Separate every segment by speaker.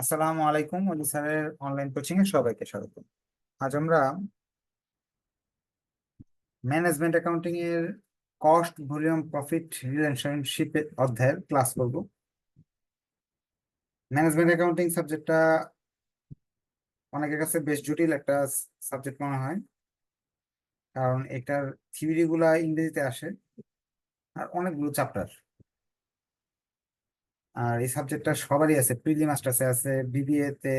Speaker 1: আসসালামু আলাইকুম অলি স্যারের অনলাইন কোচিং এ সবাইকে স্বাগত। আজ আমরা ম্যানেজমেন্ট অ্যাকাউন্টিং এর কস্ট ভলিউম প্রফিট রিলেশনশিপ অধ্যায়ের ক্লাস করব। ম্যানেজমেন্ট অ্যাকাউন্টিং সাবজেক্টটা অনেকের কাছে বেশ জটিল একটা সাবজেক্ট মনে হয়, কারণ এটার থিওরি গুলা ইংরেজিতে আসে, আর অনেকগুলো চ্যাপ্টার আর এই সাবজেক্টটা সবারই আছে প্রিলি মাস্টার্সে আছে বিবিএ তে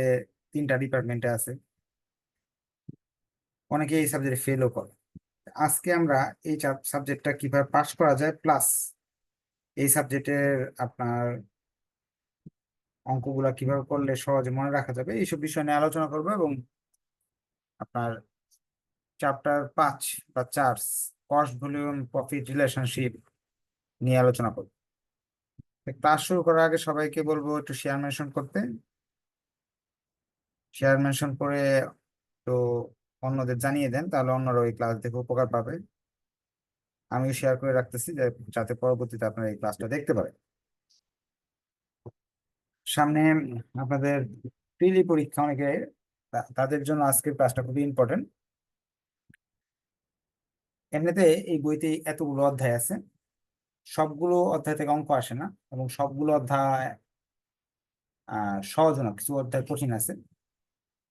Speaker 1: তিনটা ডিপার্টমেন্টে আছে। অনেকে এই সাবজেক্টে ফেলও করে। আজকে আমরা এই সাবজেক্টটা কীভাবে পাস করা যায় প্লাস এই সাবজেক্টের আপনার অঙ্কগুলা কীভাবে করলে সহজে মনে রাখা যাবে, এইসব বিষয় নিয়ে আলোচনা করব এবং আপনার চ্যাপ্টার পাঁচ বা চার কস্ট ভলিউম প্রফিট রিলেশনশিপ নিয়ে আলোচনা করব। ক্লাস শুরু করার আগে সবাইকে বলব একটু শেয়ার মেনশন করতে। শেয়ার মেনশন করে তো অন্যদের জানিয়ে দেন, তাহলে অন্যরা ওই ক্লাস দেখে উপকার পাবে। আমিও শেয়ার করে রাখতেছি যাতে পরবর্তীতে আপনারা এই ক্লাসটা দেখতে পারেন। সামনে আপনাদের প্রিলি পরীক্ষা অনেকে তাদের জন্য আজকের ক্লাসটা খুবই ইম্পর্টেন্ট এমনিতে এই বইতে এতগুলো অধ্যায় আছে। সবগুলো অধ্যায় থেকে অঙ্ক আসে না এবং সবগুলো অধ্যায় সহজ না, কিছু অধ্যায় কঠিন আছে।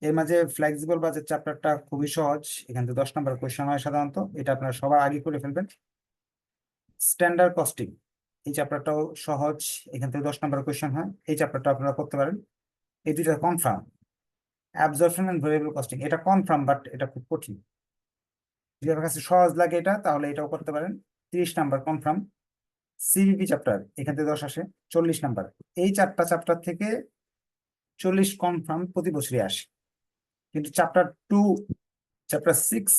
Speaker 1: এর মাঝে ফ্লেক্সিবল বাজেট চ্যাপ্টারটা খুবই সহজ, এখান থেকে দশ নম্বর কোয়েশ্চেন হয় সাধারণত, এটা আপনারা সবার আগে করে ফেলবেন। স্ট্যান্ডার্ড কস্টিং এই চ্যাপ্টারটাও সহজ, এখান থেকে দশ নম্বর কোয়েশ্চেন হয়, এই চ্যাপ্টারটা আপনারা করতে পারেন। এই দুইটা confirm absorption and variable costing এটা কনফার্ম বাট এটা খুব কঠিন। যদি আপনার কাছে সহজ লাগে এটা, তাহলে এটাও করতে পারেন। তিরিশ নাম্বার কনফার্ম সিভিপি চ্যাপ্টার এখান থেকে দশ আসে, চল্লিশ নাম্বার এই চারটা চ্যাপ্টার থেকে চল্লিশ কনফার্ম প্রতি বছরই আসে। কিন্তু chapter two chapter six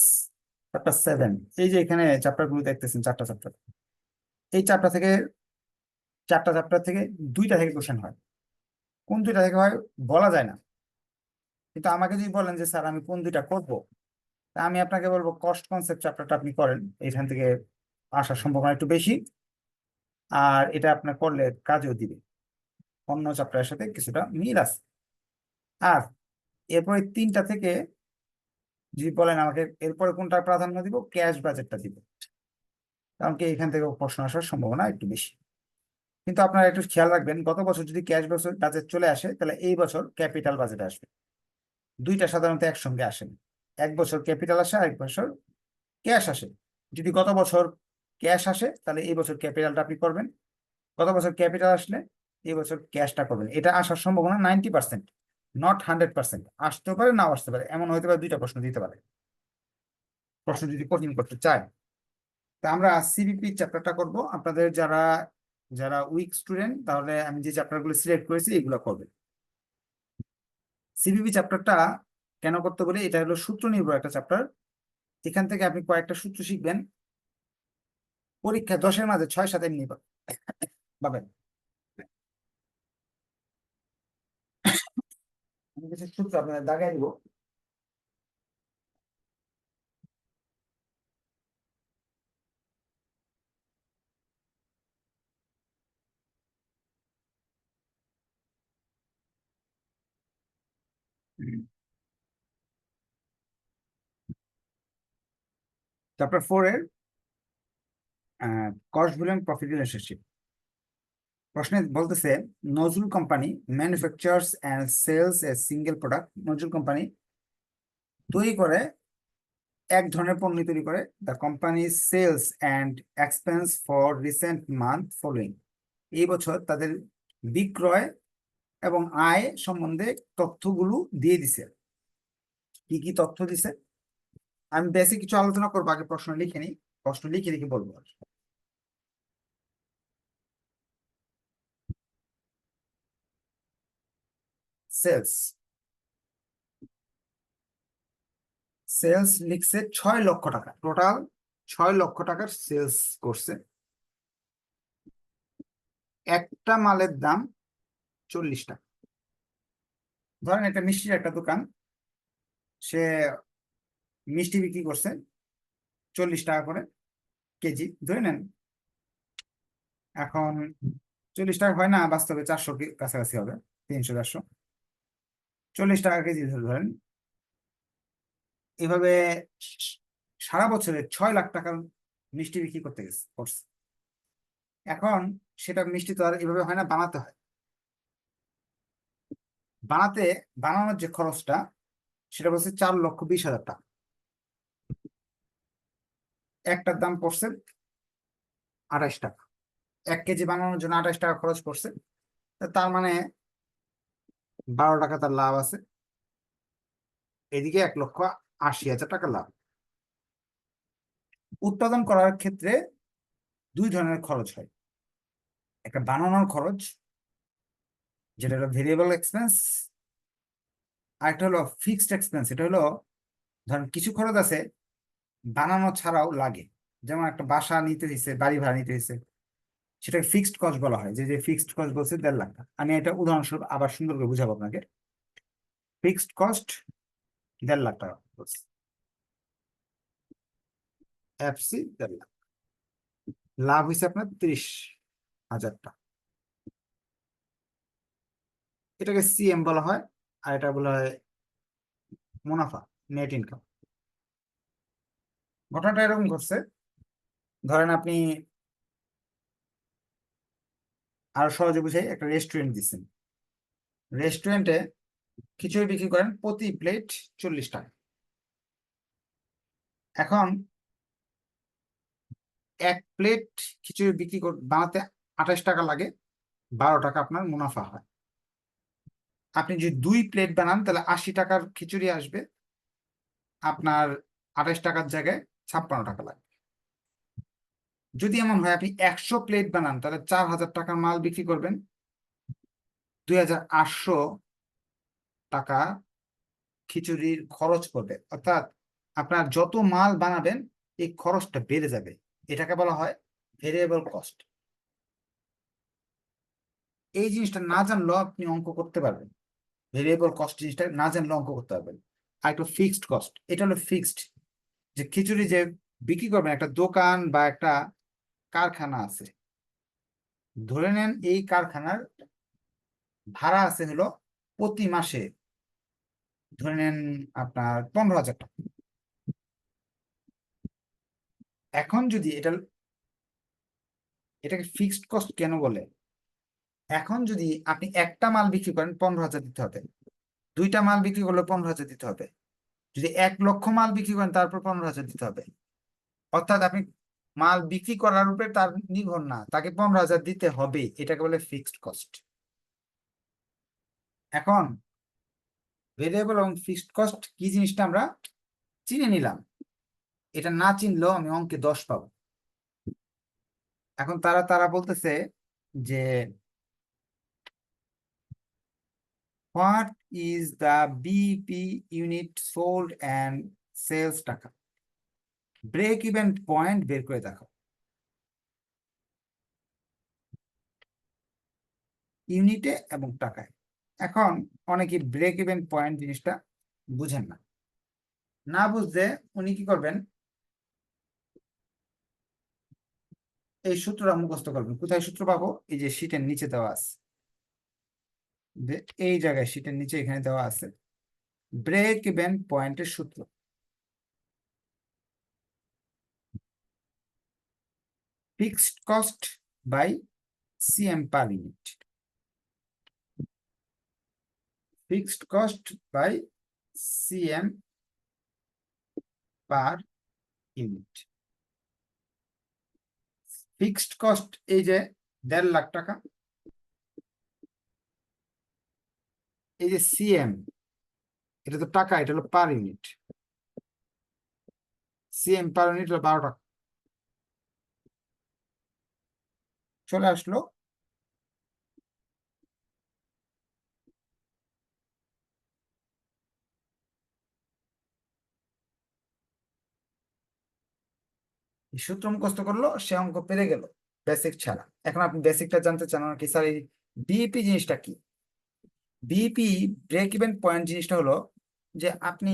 Speaker 1: chapter seven এই যে এখানে চ্যাপ্টারগুলো দেখতেছেন, চারটা চ্যাপ্টার এই চারটা থেকে, চারটা চ্যাপ্টার থেকে দুইটা থেকে কোশ্চেন হয়। কোন দুইটা থেকে হয় বলা যায় না। কিন্তু আমাকে যদি বলেন যে, স্যার, আমি কোন দুইটা করব? তা আমি আপনাকে বলব কস্ট কনসেপ্ট চ্যাপ্টারটা আপনি করেন, এখান থেকে আসার সম্ভাবনা একটু বেশি। আর এটা আপনার করলে কাজও দিবে। অন্য চ্যাপ্টারের সাথে কিছুটা মিল আছে। আর এরপরে তিনটা থেকে যদি বলেন আমাকে, এরপরে কোনটা প্রাধান্য দিব? ক্যাশ বাজেটটা দিব। কারণ কি এখান থেকে প্রশ্ন আসার সম্ভাবনা একটু বেশি। কিন্তু আপনারা একটু খেয়াল রাখবেন, গত বছর যদি ক্যাশ বছর বাজেট চলে আসে, তাহলে এই বছর ক্যাপিটাল বাজেট আসবে। দুইটা সাধারণত একসঙ্গে আসেন এক বছর ক্যাপিটাল আসে এক বছর ক্যাশ আসে। যদি গত বছর ক্যাশ আসে, তাহলে এই বছর ক্যাপিটালটা আপনি করবেন। গত বছর ক্যাপিটাল আসলে এই বছর ক্যাশটা করবেন। এটা আসার সম্ভাবনা ninety percent, not hundred percent. আসতে পারে, নাও আসতে পারে, এমন হতে পারে দুইটা প্রশ্ন দিতে পারে। প্রশ্ন যদি কঠিন করতে চায়। তা আমরা সিবিপি চ্যাপ্টারটা করব। আপনাদের যারা যারা উইক স্টুডেন্ট, তাহলে আমি যে চ্যাপ্টারগুলো সিলেক্ট করেছি, এগুলো করবে। সিবিপি চ্যাপ্টারটা কেন করতে বলি, এটা হলো সূত্র নির্ভর একটা চ্যাপ্টার। এখান থেকে আপনি কয়েকটা সূত্র শিখবেন। পরীক্ষা দশের মাঝে ছয় সাত এমনি পাবেন আমি কিছু সূত্র আপনাদের দাগাই দিব। চ্যাপ্টার ফোর এর কস্ট ভলিউম প্রফিট রিলেশনশিপ প্রশ্নে বলতেছে, Nazrul company manufactures and sales a single product Nazrul company তৈরি করে, এক ধরনের পণ্য তৈরি করে। The company sales and expense for recent month following এই বছর তাদের বিক্রয় এবং আয় সম্বন্ধে তথ্যগুলো দিয়ে দিছে। কি কি তথ্য দিছে? আমি বেশি কিছু আলোচনা করব, আগে প্রশ্ন লিখে নিই। প্রশ্ন লিখে লিখে বলব। সেলস। সেলস লিখছে ছয় লক্ষ টাকা। টোটাল ছয় লক্ষ টাকার সেলস করছে। একটা মালের দাম চল্লিশ টাকা। ধরেন একটা মিষ্টির একটা দোকান, সে মিষ্টি বিক্রি করছে চল্লিশ টাকা করে কেজি। ধরে নেন, এখন চল্লিশ টাকা হয় না, বাস্তবে চারশো কাছাকাছি হবে, তিনশো, চারশো। চল্লিশ টাকা কেজি ধরে ধরেন। এভাবে সারা বছরে ছয় লাখ টাকার মিষ্টি বিক্রি করতে গেছে, করছে। এখন সেটা মিষ্টি তো আর এভাবে হয় না, বানাতে হয়। বানাতে, বানানোর যে খরচটা, সেটা বলছে চার লক্ষ বিশ হাজার টাকা। একটার দাম পড়ছে আঠাশ টাকা। এক কেজি বানানোর জন্য আঠাশ টাকা খরচ পড়ছে। তার মানে বারো টাকা তার লাভ আছে। এদিকে এক লক্ষ আশি হাজার টাকা লাভ। উৎপাদন করার ক্ষেত্রে দুই ধরনের খরচ হয়। একটা বানানোর খরচ, যেটা হলো ভেরিয়েবল এক্সপেন্স আর একটা হলো ফিক্সড এক্সপেন্স এটা হলো ধরেন কিছু খরচ আছে, বানানো ছাড়াও লাগে। যেমন একটা বাসা নিতে হয়েছে বাড়ি ভাড়া নিতে হয়েছে সেটাকে ফিক্সড কস্ট বলা হয়। যে যে ফিক্সড কস্ট বলছে দেড় লাখ টাকা। আমি এটা উদাহরণস্বরূপ আবার সুন্দর করে বুঝাবো আপনাকে। ফিক্সড কস্ট দেড় লাখ টাকা বলছে। এফসি দেড় লাখ। লাভ হয়েছে আপনার ত্রিশ হাজার টাকা। এটাকে সিএম বলা হয় আর এটা বলা হয় মুনাফা নেট ইনকাম ঘটনাটা এরকম ঘটছে। ধরেন আপনি আরও সহজে বুঝাই, একটা রেস্টুরেন্ট দিচ্ছেন রেস্টুরেন্টে খিচুড়ি বিক্রি করেন প্রতি প্লেট চল্লিশ টাকা। এখন এক প্লেট খিচুড়ি বিক্রি কর, বানাতে আঠাশ টাকা লাগে, বারো টাকা আপনার মুনাফা হয়। আপনি যদি দুই প্লেট বানান, তাহলে আশি টাকার খিচুড়ি আসবে। আপনার আঠাশ টাকার জায়গায় ছাপ্পান্ন টাকা লাগবে যদি এমন হয় আপনি একশো প্লেট বানান, তাহলে চার হাজার টাকার মাল বিক্রি করবেন। দুই হাজার আটশো টাকা খিচুড়ির খরচ পড়বে। অর্থাৎ আপনার যত মাল বানাবেন, এই খরচটা বেড়ে যাবে। এটাকে বলা হয় ভেরিয়েবল কস্ট এই জিনিসটা না জানলেও আপনি অঙ্ক করতে পারবেন। ভেরিয়েবল কস্ট জিনিসটা না জানলেও অঙ্ক করতে পারবেন। আর একটা ফিক্সড কস্ট এটা হলো ফিক্সড যে খিচুড়ি যে বিক্রি করবেন, একটা দোকান বা একটা কারখানা আছে। ধরে নেন এই কারখানার ভাড়া আছে হলো প্রতি মাসে ধরে নেন আপনার পনেরো হাজার টাকা। এখন যদি এটা এটাকে ফিক্সড কস্ট কেন বলে? এখন যদি আপনি একটা মাল বিক্রি করেন পনেরো হাজার দিতে হবে। দুইটা মাল বিক্রি করলে পনেরো হাজার দিতে হবে। যদি এক লক্ষ মাল বিক্রি করেন তারপর পনেরো হাজার দিতে হবে। অর্থাৎ আপনি মাল বিক্রি করার উপরে তার নির্ভর না, তাকে পনেরো হাজার দিতে হবে, এটাকে বলে ফিক্সড কস্ট এখন ভেরিয়েবল এবং ফিক্সড কস্ট কি জিনিসটা আমরা চিনে নিলাম? এটা না চিনলেও আমি অঙ্কে দশ পাবো। এখন তারা তারা বলতেছে যে what is the BP unit sold and sales টাকা? ব্রেক ইভেন পয়েন্ট বের করে দেখো ইউনিটে এবং টাকায়। এখন অনেকে ব্রেক ইভেন পয়েন্ট জিনিসটা বুঝেন না। না বুঝতে উনি কি করবেন? এই সূত্রটা মুখস্থ করবেন। কোথায় সূত্র পাবো? এই যে শীটের নিচে দেওয়া আছে। এই জায়গায় শীটের নিচে এখানে দেওয়া আছে। ব্রেক ইভেন পয়েন্টের সূত্র। Fixed cost by CM per unit. Fixed cost by CM per unit. Fixed cost এই যে দেড় লাখ টাকা এই যে সিএম, এটা তো টাকা, এটা হলো per unit CM per unit হলো বারো টাকা চলে আসলো। সূত্র মুখস্থ করল, সে অঙ্ক পেরে গেল বেসিক ছাড়া। এখন আপনি বেসিকটা জানতে চান কি স্যার, এই বিইপি জিনিসটা কি? বিইপি ব্রেক ইভেন পয়েন্ট জিনিসটা হলো যে আপনি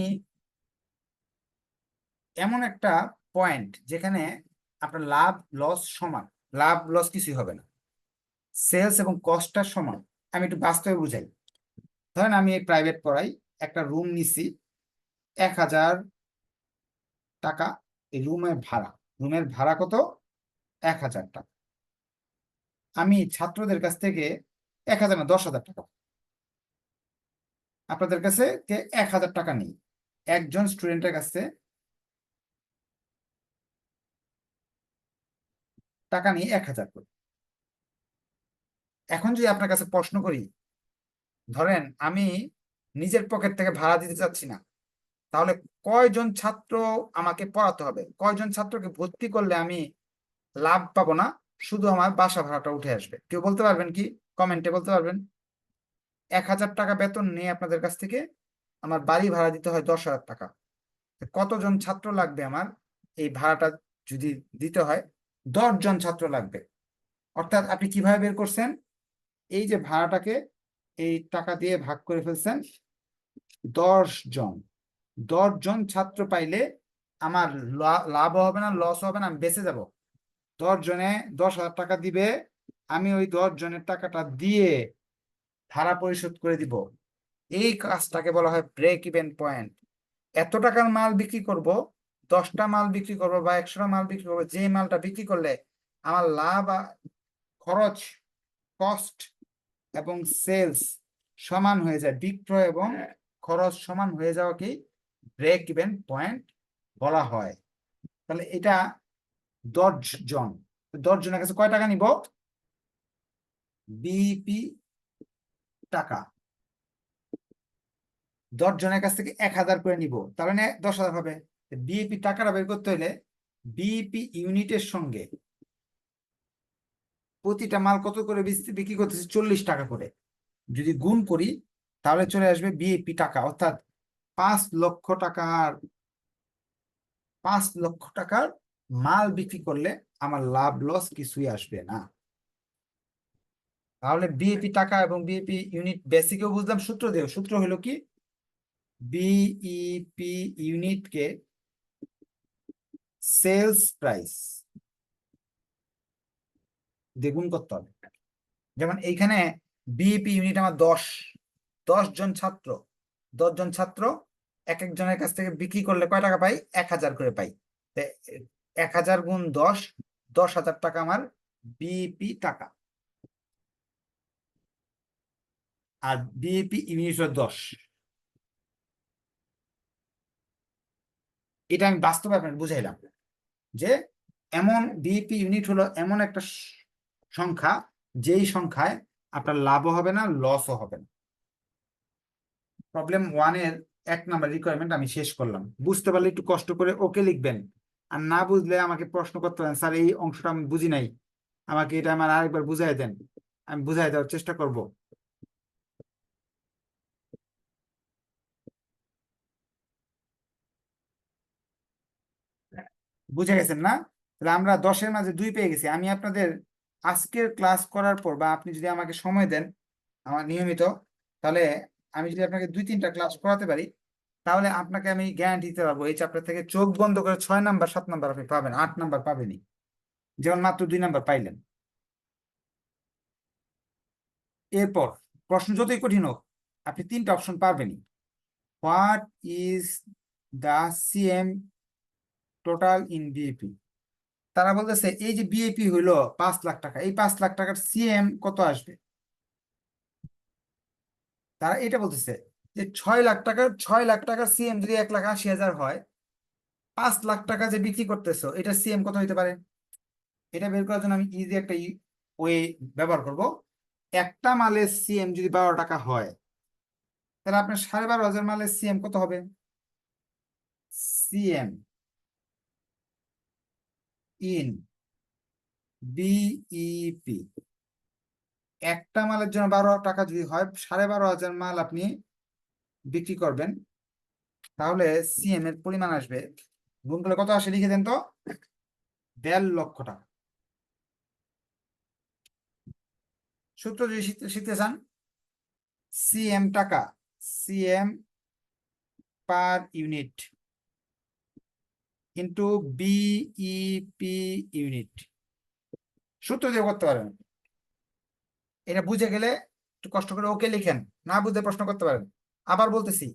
Speaker 1: এমন একটা পয়েন্ট যেখানে আপনার লাভ লস সমান। লাভ লস কিছুই হবে না। সেলস এবং কস্টটা সমান, আমি একটু বাস্তবে বুঝাই। ধরেন আমি এই প্রাইভেট পড়াই, একটা রুম নিছি, এক হাজার টাকা এই রুমের ভাড়া। রুমের ভাড়া কত? এক হাজার টাকা। আমি ছাত্রদের কাছ থেকে এক হাজার না, দশ হাজার টাকা আপনাদের কাছে এক হাজার টাকা নেই। একজন স্টুডেন্টের কাছে টাকা নিয়ে এক হাজার করে। এখন যদি আপনার কাছে প্রশ্ন করি, ধরেন আমি নিজের পকেট থেকে ভাড়া দিতে চাচ্ছি না, তাহলে কয়জন ছাত্র আমাকে পড়াতে হবে? কয়জন ছাত্রকে ভর্তি করলে আমি লাভ পাবো না? শুধু আমার বাসা ভাড়াটা উঠে আসবে। কেউ বলতে পারবেন কি? কমেন্টে বলতে পারবেন। এক হাজার টাকা বেতন নিয়ে আপনাদের কাছ থেকে আমার বাড়ি ভাড়া দিতে হয় দশ হাজার টাকা। কতজন ছাত্র লাগবে আমার? এই ভাড়াটা যদি দিতে হয় দশ জন ছাত্র লাগবে। অর্থাৎ আপনি কীভাবে বের করছেন? এই যে ভাড়াটাকে এই টাকা দিয়ে ভাগ করে ফেলছেন দশ জন দশ জন ছাত্র পাইলে আমার লাভ হবে না লস হবে না, আমি বেঁচে যাব। দশ জনে দশ হাজার টাকা দিবে, আমি ওই দশ জনের টাকাটা দিয়ে ভাড়া পরিশোধ করে দিব। এই কাজটাকে বলা হয় ব্রেক ইভেন পয়েন্ট এত টাকার মাল বিক্রি করব দশটা মাল বিক্রি করব বা একশোটা মাল বিক্রি করব, যে মালটা বিক্রি করলে আমার লাভ খরচ কস্ট এবং সেলস সমান হয়ে যায়। বিক্রয় এবং খরচ সমান হয়ে যাওয়াকে ব্রেক ইভেন পয়েন্ট বলা হয়। তাহলে এটা দশ জন দশ জনের কাছে কয় টাকা নিব? বিপি টাকা। দশ জনের কাছ থেকে এক হাজার করে নিব। মানে দশ হাজার হবে। বিএপি টাকাটা বের করতে হলে বিপি ইউনিটের সঙ্গে প্রতিটা মাল কত করে বিক্রি করতেছে চল্লিশ টাকা করে। যদি গুণ করি, তাহলে চলে আসবে বিএপি টাকা, অর্থাৎ পাঁচ লক্ষ টাকার, পাঁচ লক্ষ টাকার মাল বিক্রি করলে আমার লাভ লস কিছুই আসবে না। তাহলে বিএপি টাকা এবং বিএপি ইউনিট বেসিকেও বুঝলাম সূত্র দেও সূত্র হলো কি? বিইপি ইউনিটকে সেলস প্রাইস। দ্বিগুণ করতে হবে। যেমন এইখানে বিইপি ইউনিট আমার দশ। দশ জন ছাত্র। দশ জন ছাত্র, এক একজনের কাছ থেকে বিক্রি করলে কয় টাকা পাই? এক হাজার করে পাই। এক হাজার গুণ দশ দশ হাজার টাকা আমার বিইপি টাকা। আর বিইপি ইউনিট হলো দশ। এটা আমি বাস্তবে আপনাকে বুঝাইলাম। যে এমন বিইপি ইউনিট হলো এমন একটা সংখ্যা, যেই সংখ্যায় আপনার লাভও হবে না লসও হবে না। প্রবলেম ওয়ানের এক নাম্বার রিকোয়ারমেন্ট আমি শেষ করলাম। বুঝতে পারলে একটু কষ্ট করে ওকে লিখবেন। আর না বুঝলে আমাকে প্রশ্ন করতে পারেন, স্যার, এই অংশটা আমি বুঝি নাই। আমাকে এটা আমার আরেকবার বুঝাই দেন। আমি বুঝাই দেওয়ার চেষ্টা করব। বুঝে গেছেন না? তাহলে আমরা দশের মাঝে দুই পেয়ে গেছি। আমি আপনাদের আজকের ক্লাস করার পর বা আপনি যদি আমাকে সময় দেন, আমার নিয়মিত, তাহলে আমি যদি আপনাকে দুই তিনটা ক্লাস করাতে পারি, তাহলে আপনাকে আমি গ্যারান্টি দিতে পারব, এই চ্যাপ্টার থেকে চোখ বন্ধ করে ছয় নাম্বার সাত নাম্বার আপনি পাবেন, আট নাম্বার পাবেনই। যেমন মাত্র দুই নাম্বার পাইলেন। এরপর, প্রশ্ন যতই কঠিন হোক, আপনি তিনটা option পারবেনই what is the CM total in BEP তারা বলতেছে, এই যে বিএপি হইল পাঁচ লাখ টাকা, এই পাঁচ লাখ টাকার সিএম কত আসবে? তারা এটা বলতেছে যে ছয় লাখ টাকার ছয় লাখ টাকার সিএম যদি এক লাখ আশি হাজার হয়, পাঁচ লাখ টাকা যে বিক্রি করতেছো, এটা সিএম কত হইতে পারে? এটা বের করার জন্য আমি ইজি একটা ওয়ে ব্যবহার করব। একটা মালের সিএম যদি বারো টাকা হয়, তাহলে আপনার সাড়ে বারো হাজার মালের সিএম কত হবে? সিএম। ইন বিইপি একটা মালের জন্য বারো টাকা যদি হয়, সাড়ে বারো হাজার মাল আপনি বিক্রি করবেন। তাহলে সিএম এর পরিমাণ আসবে, গুণ করলে কত আসে লিখে দেন তো? দেড় লক্ষ টাকা। সূত্র যদি শিখতে চান সিএম টাকা CM per unit into BEP unit সূত্র দিয়ে করতে পারেন। এটা বুঝে গেলে একটু কষ্ট করে ওকে লিখেন, না বুঝে প্রশ্ন করতে পারেন। আবার বলতেছি,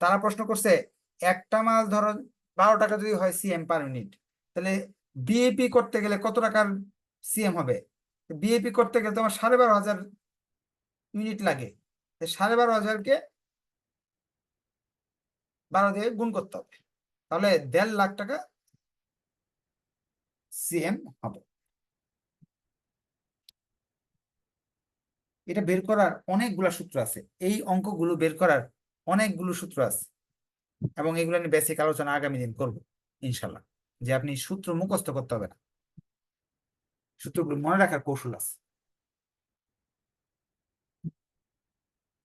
Speaker 1: তারা প্রশ্ন করছে, একটা মাল ধরো, বারো টাকা যদি হয় সিএম পার মিনিট তাহলে বিএপি করতে গেলে কত টাকার সিএম হবে? বিএপি করতে গেলে তোমার সাড়ে বারো হাজার ইউনিট লাগে। সাড়ে বারো হাজারকে বারো দিয়ে গুণ করতে হবে। তাহলে দেড় লাখ টাকা সিএম হবে। এটা বের করার অনেকগুলো সূত্র আছে। এই অঙ্কগুলো বের করার অনেকগুলো সূত্র আছে এবং এগুলো নিয়ে বেসিক আলোচনা আগামী দিন করব ইনশাল্লাহ যে আপনি সূত্র মুখস্থ করতে হবে না। সূত্রগুলো মনে রাখার কৌশল আছে।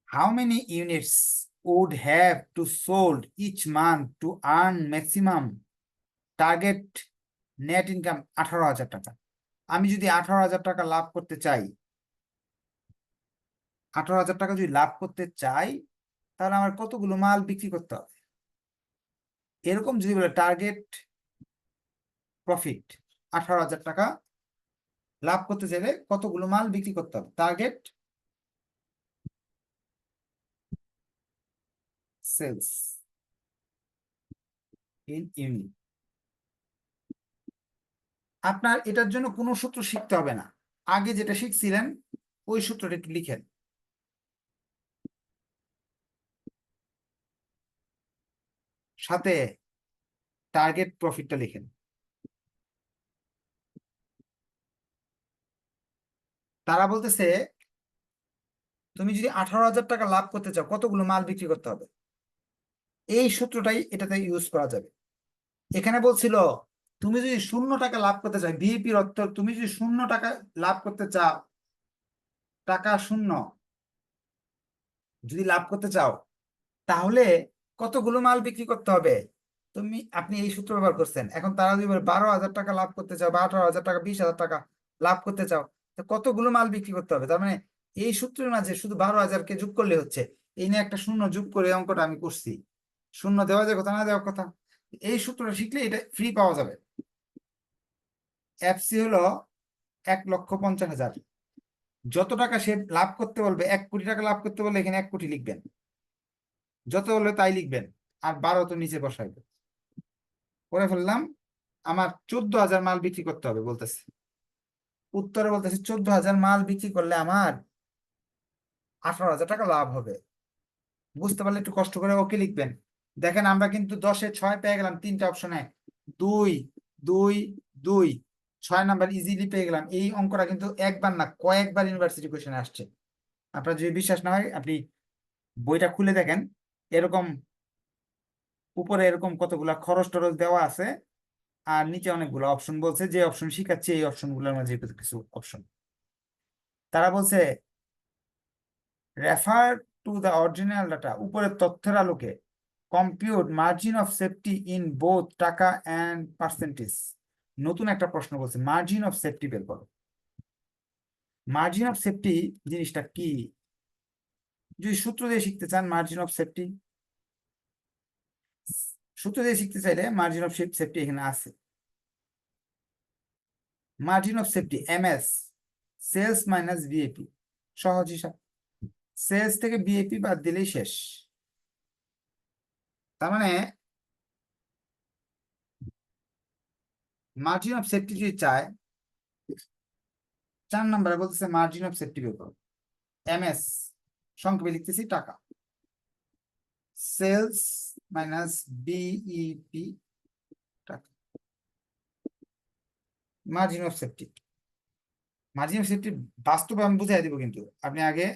Speaker 1: How many units would have to sold each month to earn maximum target net income আঠারো হাজার টাকা। আমি যদি আঠারো হাজার টাকা লাভ করতে চাই, আঠারো হাজার টাকা যদি লাভ করতে চাই, তাহলে আমার কতগুলো মাল বিক্রি করতে হবে? এরকম যদি বলে টার্গেট প্রফিট আঠারো হাজার টাকা লাভ করতে চাইলে কতগুলো মাল বিক্রি করতে হবে? টার্গেট সেলস ইন ইউনিট আপনার এটার জন্য কোনো সূত্র শিখতে হবে না। আগে যেটা শিখছিলেন, ওই সূত্রটা একটু লিখেন। সাথে টার্গেট প্রফিটটা লিখেন। তারা বলতেছে, তুমি যদি আঠারো হাজার টাকা লাভ করতে চাও, কতগুলো মাল বিক্রি করতে হবে? এই সূত্রটাই এটাতে ইউজ করা যাবে। এখানে বলছিল, তুমি যদি শূন্য টাকা লাভ করতে চাও বিএপির অর্থ তুমি যদি শূন্য টাকা লাভ করতে চাও, টাকা শূন্য যদি লাভ করতে চাও, তাহলে কতগুলো মাল বিক্রি করতে হবে? তুমি, আপনি এই সূত্র ব্যবহার করছেন। এখন তারা যদি বারো হাজার টাকা লাভ করতে চাও বা আঠারো হাজার টাকা, বিশ হাজার টাকা লাভ করতে চাও কতগুলো মাল বিক্রি করতে হবে? তার মানে এই সূত্রের মাঝে শুধু বারো হাজারকে যোগ করলে হচ্ছে। এই নিয়ে একটা শূন্য যোগ করে অঙ্কটা আমি করছি। শূন্য দেওয়া যায়, কথা না দেওয়ার কথা। এই সূত্রটা শিখলে এটা ফ্রি পাওয়া যাবে। এফসি হলো এক লক্ষ পঞ্চাশ হাজার। যত টাকা সে লাভ করতে বলবে, এক কোটি টাকা লাভ করতে বললে এখানে এক কোটি লিখবেন। যত বলবে তাই লিখবেন, আর বারো তো নিচে বসাইবে। করে ফেললাম, আমার চোদ্দ হাজার মাল বিক্রি করতে হবে বলতেছে। উত্তরে বলতেছে, চোদ্দ হাজার মাল বিক্রি করলে আমার আঠারো হাজার টাকা লাভ হবে। বুঝতে পারলে একটু কষ্ট করে ওকে লিখবেন। দেখেন আমরা কিন্তু দশে ছয় পেয়ে গেলাম, তিনটা অপশনে দুই দুই দুই, ছয় নাম্বার ইজিলি পেয়ে গেলাম। এই অঙ্কটা কিন্তু একবার না, কয়েকবার ইউনিভার্সিটি কোশ্চেনে আসছে। আপনার যদি বিশ্বাস না হয়, আপনি বইটা খুলে দেখেন, এরকম উপরে এরকম কতগুলা খরচ টরচ দেওয়া আছে, আর নিচে অনেকগুলো অপশন বলছে, যে অপশন শিখাচ্ছে, এই অপশনগুলোর মাঝে কিছু অপশন তারা বলছে refer to the original data উপরের তথ্যের আলোকে compute margin of safety in both টাকা অ্যান্ড পার্সেন্টেজ নতুন একটা প্রশ্ন বলছে মার্জিন অফ সেফটি বের করো। মার্জিন অফ সেফটি জিনিসটা কি? যদি সূত্র দিয়ে শিখতে চান মার্জিন অফ সেফটি সূত্র দিয়ে শিখতে চাইলে মার্জিন অফ সেফটি এখানে আছে। Margin of safety M S sales minus BEP সহজ হিসাব। সেলস থেকে বিএপি বাদ দিলেই শেষ। তার মানে মার্জিন অফ সেফটি যদি চায়, চার নম্বরে বলতেছে মার্জিন অফ সেফটি বের এম এস সংক্ষেপে লিখতেছি টাকা। সেলস মাইনাস বিইপি টাকা। Margin of safety margin of safety বাস্তবে আমি বুঝাই দিব কিন্তু। আপনি আগে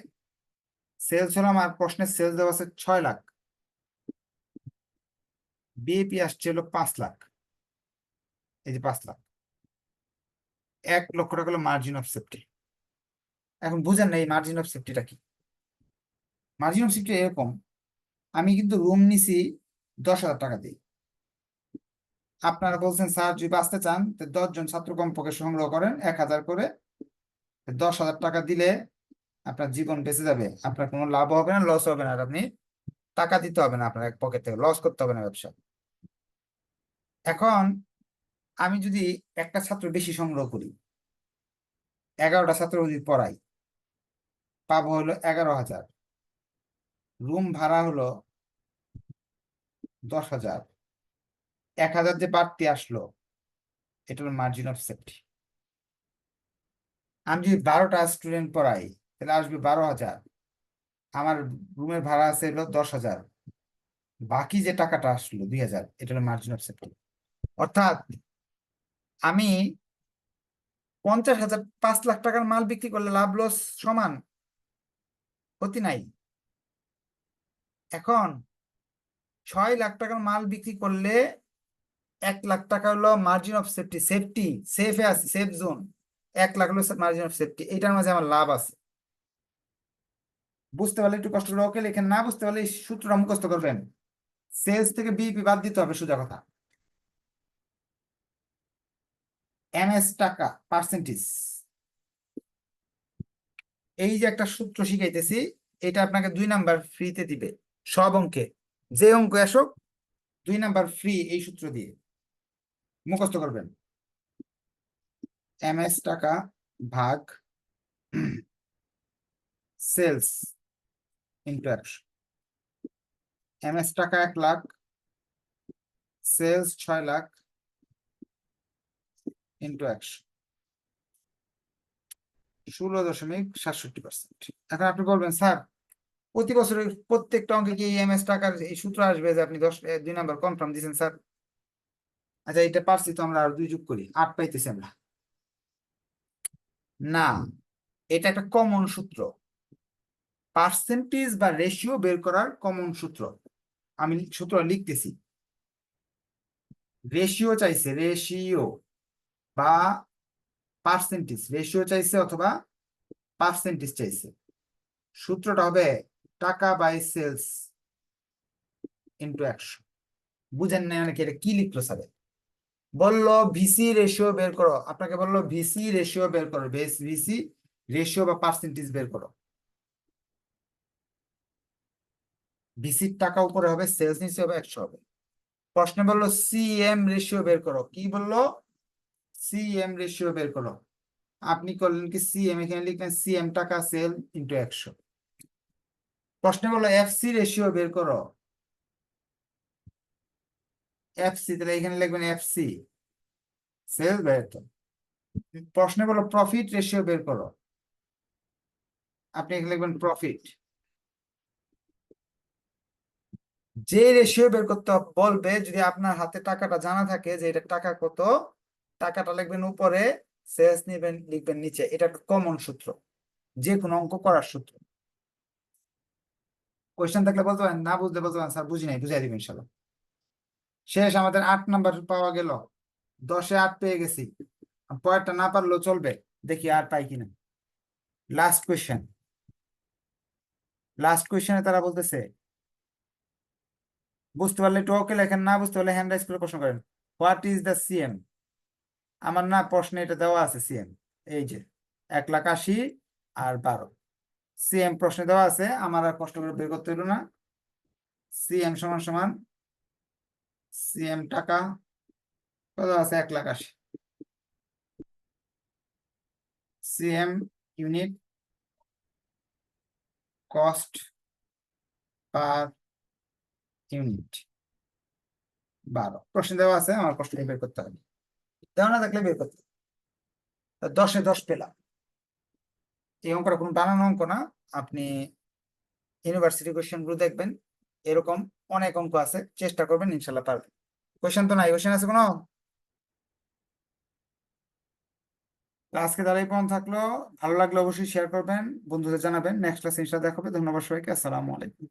Speaker 1: সেলস হলো, আমার প্রশ্নের সেলস দেওয়া আছে ছয় লাখ। বিএপি আসছে হলো পাঁচ লাখ। এই যে পাঁচ লাখ। এক লক্ষ টাকা হলো মার্জিন অফ সেফটি এখন বুঝেন না এই মার্জিন অফ সেফটিটা কি? মার্জিন অফ সেফটি এরকম, আমি কিন্তু রুম নিছি দশ হাজার টাকা দিই আপনারা বলছেন, স্যার, যদি বাঁচতে চান দশজন ছাত্র কমপক্ষে সংগ্রহ করেন এক হাজার করে। দশ হাজার টাকা দিলে আপনার জীবন বেঁচে যাবে। আপনার কোনো লাভ হবে না লস হবে না। আর আপনি টাকা দিতে হবে না আপনার পকেট থেকে, লস করতে হবে না ব্যবসা। এখন আমি যদি একটা ছাত্র বেশি সংগ্রহ করি, এগারোটা ছাত্র যদি পড়াই, পাবো হলো এগারো হাজার। রুম ভাড়া হলো দশ হাজার। এক হাজার যে বাড়তি আসলো, এটা হলো মার্জিন অফ সেফটি আমি যদি বারোটা স্টুডেন্ট পড়াই, তাহলে আসবে বারো হাজার। আমার রুমের ভাড়া আছে হলো দশ হাজার। বাকি যে টাকাটা আসলো দুই হাজার, এটা হলো মার্জিন অফ সেফটি অর্থাৎ আমি পঞ্চাশ হাজার, পাঁচ লাখ টাকার মাল বিক্রি করলে লাভ লস সমান ক্ষতি নাই। এখন ছয় লাখ টাকার মাল বিক্রি করলে এক লাখ টাকা হলো মার্জিন অফ সেফটি সেফটি সেফে আছে সেফ জোন এক লাখ হলো মার্জিন অফ সেফটি এইটার মাঝে আমার লাভ আছে। বুঝতে পারলে একটু কষ্ট করে ওকে লেখেন, না বুঝতে পারলে সূত্রটা মুখস্থ করবেন। সেলস থেকে বিপি বাদ দিতে হবে, সোজা কথা। এমএস টাকা পার্সেন্টেজ এই যে একটা সূত্র শিখাইতেছি, এটা আপনাকে দুই নাম্বার ফ্রিতে দিবে, সব অঙ্কে। যে অঙ্ক আসুক, দুই নাম্বার ফ্রি এই সূত্র দিয়ে মুখস্থ করবেন। এমএস টাকা ভাগ সেলস। ইন্টু একশো এমএস টাকা এক লাখ সেলস ছয় লাখ ইন্টু একশো ষোলো দশমিক সাতষট্টি পার্সেন্ট এখন আপনি বলবেন, স্যার, প্রতি বছরের প্রত্যেকটা অঙ্কে কি এমএস টাকার এই সূত্র আসবে যে আপনি দশ দুই নাম্বার কনফার্ম দিয়েছেন, স্যার? আচ্ছা এটা পারছি তো আমরা আর দুই যোগ করি। আট পাইতেছি আমরা। না, এটা একটা কমন সূত্র। পার্সেন্টেজ বা রেশিও বের করার কমন সূত্র। আমি সূত্র লিখতেছি। রেশিও চাইছে রেশিও বা পার্সেন্টেজ রেশিও চাইছে অথবা পার্সেন্টেজ চাইছে। সূত্রটা হবে টাকা বাই সেলস ইন্টু একশো বুঝেন না অনেকে এটা কি লিখলো স্যার বলল ভিসি রেশিও বের করো। আপনাকে বলল ভিসি রেশিও বের করো। ভিসি রেশিও বা পার্সেন্টেজ বের করো। ভিসির টাকা উপরে হবে সেলস নিচে হবে, একশো হবে। প্রশ্নে বলল সিএম রেশিও বের করো। কি বলল? সিএম রেশিও বের করো। আপনি করলেন কি সিএম এখানে লিখলেন সিএম টাকা সেল ইন্টু একশো। প্রশ্নে বলল এফসি রেশিও বের করো। এফসি তাহলে এখানে লিখবেন এফসি সেল বের তো প্রশ্নে বলো প্রফিট রেশিও বের করো। আপনি এখানে লিখবেন প্রফিট যে রেশিও বের করতে বলবে, যদি আপনার হাতে টাকাটা জানা থাকে যে এটা টাকা কত, টাকাটা লিখবেন উপরে সেলস নিবেন, লিখবেন নিচে। এটা কমন সূত্র যে কোনো অঙ্ক করার সূত্র। কোয়েশ্চেন থাকলে বলতে পারেন, না বুঝলে বলতে পারেন, স্যার বুঝি নাই বুঝাই দিবেন ইনশাল্লাহ শেষ, আমাদের আট নাম্বার পাওয়া গেল। দশে আট পেয়ে গেছি। পরেরটা না পারলেও চলবে, দেখি আর পাই কিনা। লাস্ট কোয়েশ্চেন লাস্ট কোয়েশ্চেনে তারা বলতেছে বুঝতে পারলে ওকে লেখেন, না বুঝতে পারলে হ্যান্ড রাইজ করে প্রশ্ন করেন। হোয়াট ইজ দ্য সিএম আমার না প্রশ্নে এটা দেওয়া আছে সিএম এই যে এক লাখ আশি আর বারো। সিএম প্রশ্নে দেওয়া আছে, আমার আর কষ্ট করে বের করতে হলো না। সিএম সমান সমান সিএম টাকা, কত আছে? এক লাখ আশি। CM unit cost per unit. বারো। প্রশ্ন দেওয়া আছে, আমার প্রশ্ন বের করতে হবে। দেওয়া না থাকলে বের করতে দশে দশ পেলাম। এই অঙ্কটা কোনো বানানো অঙ্ক না। আপনি ইউনিভার্সিটি কোয়েশ্চেনগুলো দেখবেন, এরকম অনেক অঙ্ক আছে, চেষ্টা করবেন, ইনশাল্লাহ পারবেন। কোয়েশ্চেন তো নাই, কোয়েশ্চেন আছে কোনো? আজকে দাঁড়াই পর্যন্ত থাকল। ভালো লাগলে অবশ্যই শেয়ার করবেন, বন্ধুদের জানাবেন। নেক্সট ক্লাস ইনশাল্লাহ দেখাবে ধন্যবাদ সবাইকে। আসসালামু আলাইকুম।